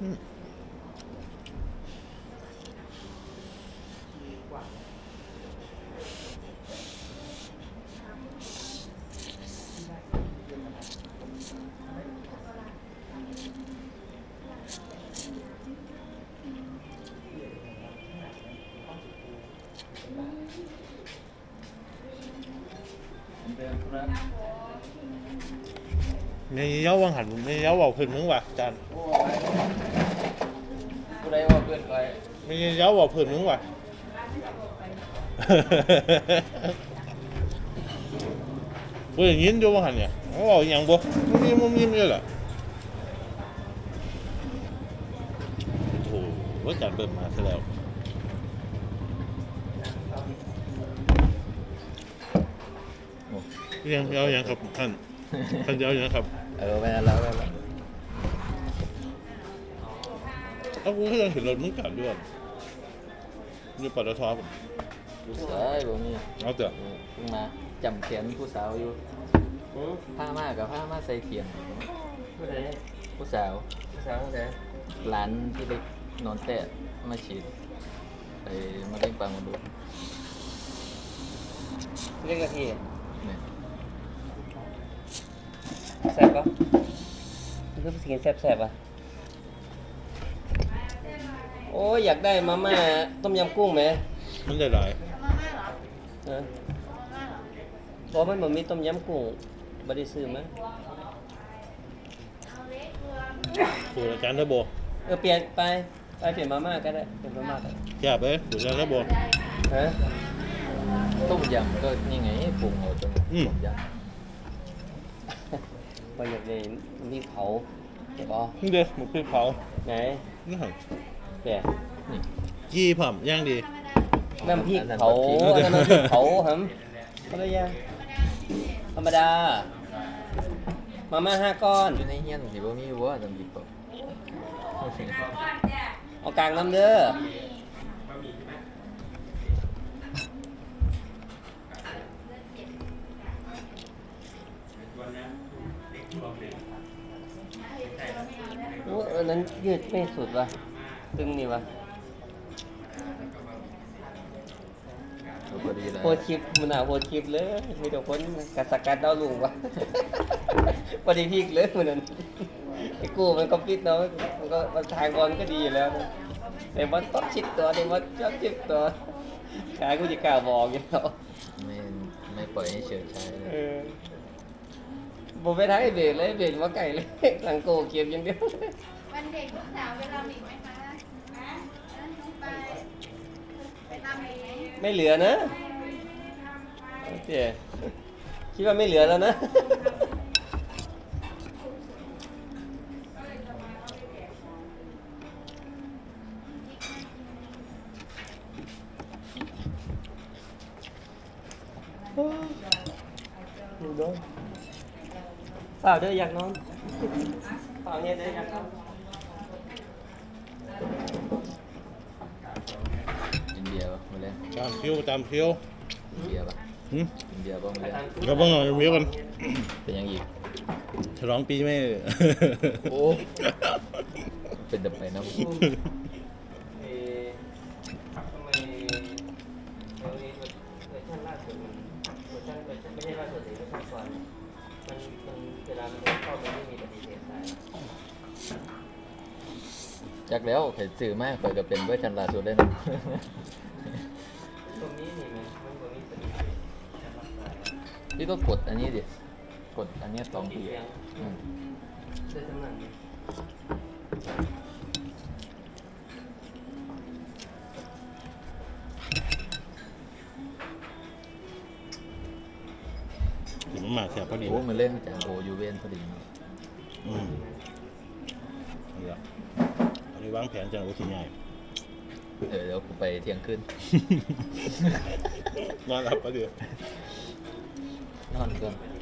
อืมมีเย้าวังหันมีเย้าเบาพื้นมึงว่ะจาน ผู้ใดว่าเกินไปมีเย้าเบาพื้นมึงว่ะบ่อย่างนี้อยู่ว่าหันเนี่ยเขาบอกอหย่างบ่มุมยิ้มมุมยิ้มอยู่แหละโอ้โหว่าจานเบิ่มมาซะแล้วยังเอาอย่างครับท่านท่านจะเอาอย่างครับ เออไปแล้วไปแล้ว เอากูก็ยังเห็นรถมึงกลับด้วยอยู่ปตทผมผู้สาวบ่มีเอาเถอะเพิ่งมาจำเขียนผู้สาวอยู่ผ้ามากกับผ้ามาใส่เขียนผู้ใดผู้สาวผู้สาวผู้ใดร้านที่เล็กนอนแตะมาฉีดไปมาเล่นปังมาดูเรียกกะทิเนี่ยแซ่บปะมันคือสิ่งแซ่บแซ่บๆอะ โอ้ยอยากได้มาม่าต้มยำกุ้งไหมมันได้หลายเออบอกมันบ่มีต้มยำกุ้งบ่ได้ซื้อมั้ยสูตรอาจารย์ได้โบเออเปลี่ยนไปไปเปลี่ยนมาม่าก็ได้เปลี่ยนมาม่าก็ได้แย่ไปสูตรอาจารย์ได้โบฮะต้มยำก็นี่ไงปรุงเอาตรงอืม ต้มยบ่อยากได้มีเผาเก็บบ่นี่เด้อหมึกพริกเผาไหน นี่หัน แกำนี่กี้ผ่ำย่างดี น้ำพริกอันนั้นเผาน้ำพริกอันนั้นน้ำพริกเผาหำก็ได้ยังธรรมดา มาม่าห้าก้อน อยู่ในเฮียนสิบ่มีวัวต้องหยิบเอาเอากลางน้ำเด้อโอ้อันนั้นยืดไม่สุดว่ะ ตึงนี่ว่ะเอาพอดีเลยโพชิปมันอะโพชิปเลยมีแต่คนกัดสกัดดาวลุงว่ะพอดีพีกเลยมันนั้นไอ้กูมันก็ปิดเนาะมันก็มันทางบอลก็ดีอยู่แล้วนะแต่มันต้องชิดตัวแต่มันชอบชิดตัวขากูจะกล้าบอกอยู่แล้วไม่ไม่ปล่อยให้เฉิดฉายเลเอยอผมไปทางไอ้เบรเลยเบรว่าไก่เลยหลังโกเก็บอย่างเดียว วันเด็กลูกสาวไปรำอีกไหมคะฮะ ไม่เหลือนะโอเคคิดว่าไม่เหลือแล้วนะดูด้วยเปล่าเด้ออยากนอนเปล่าเนี่ยเด้ออยากนอน เบียร์ป่ะมาเล่นตามคิวตามคิวกินเบียร์ป่ะหึกินเบียร์ป่ะมาเล่นเราบ้างหน่อยเมียกันเป็นยังอีก ฉลองปีไม่ โอ้ เป็นดับไปนะเอ่อทำไมเดี๋ยวนี้เวอร์ชันล่าสุดมันเวอร์ชันเวอร์ชันไม่ใช่ล่าสุดสิเวอร์ชันก่อนมันมันเวลามันเข้ามันไม่มีปฏิเสธได้จักแล้วเห็นสื่อมากเปิดก็เป็นเวอร์ชันล่าสุดเลยนะ พี่ก็กดอันนี้ดิกดอันเนี้ยสองทีอืมได้สำนักนี้ถึงมันมาแซ่บพอดีโอ้มันเล่นจากโอยูเวนพอดีอืมนี่ละอันนี้วางแผนจังโอ้ทีใหญ่เออเดี๋ยวกูไปเที่ยงคืน นอนหลับปะเดี๋ยวนอน ก่อน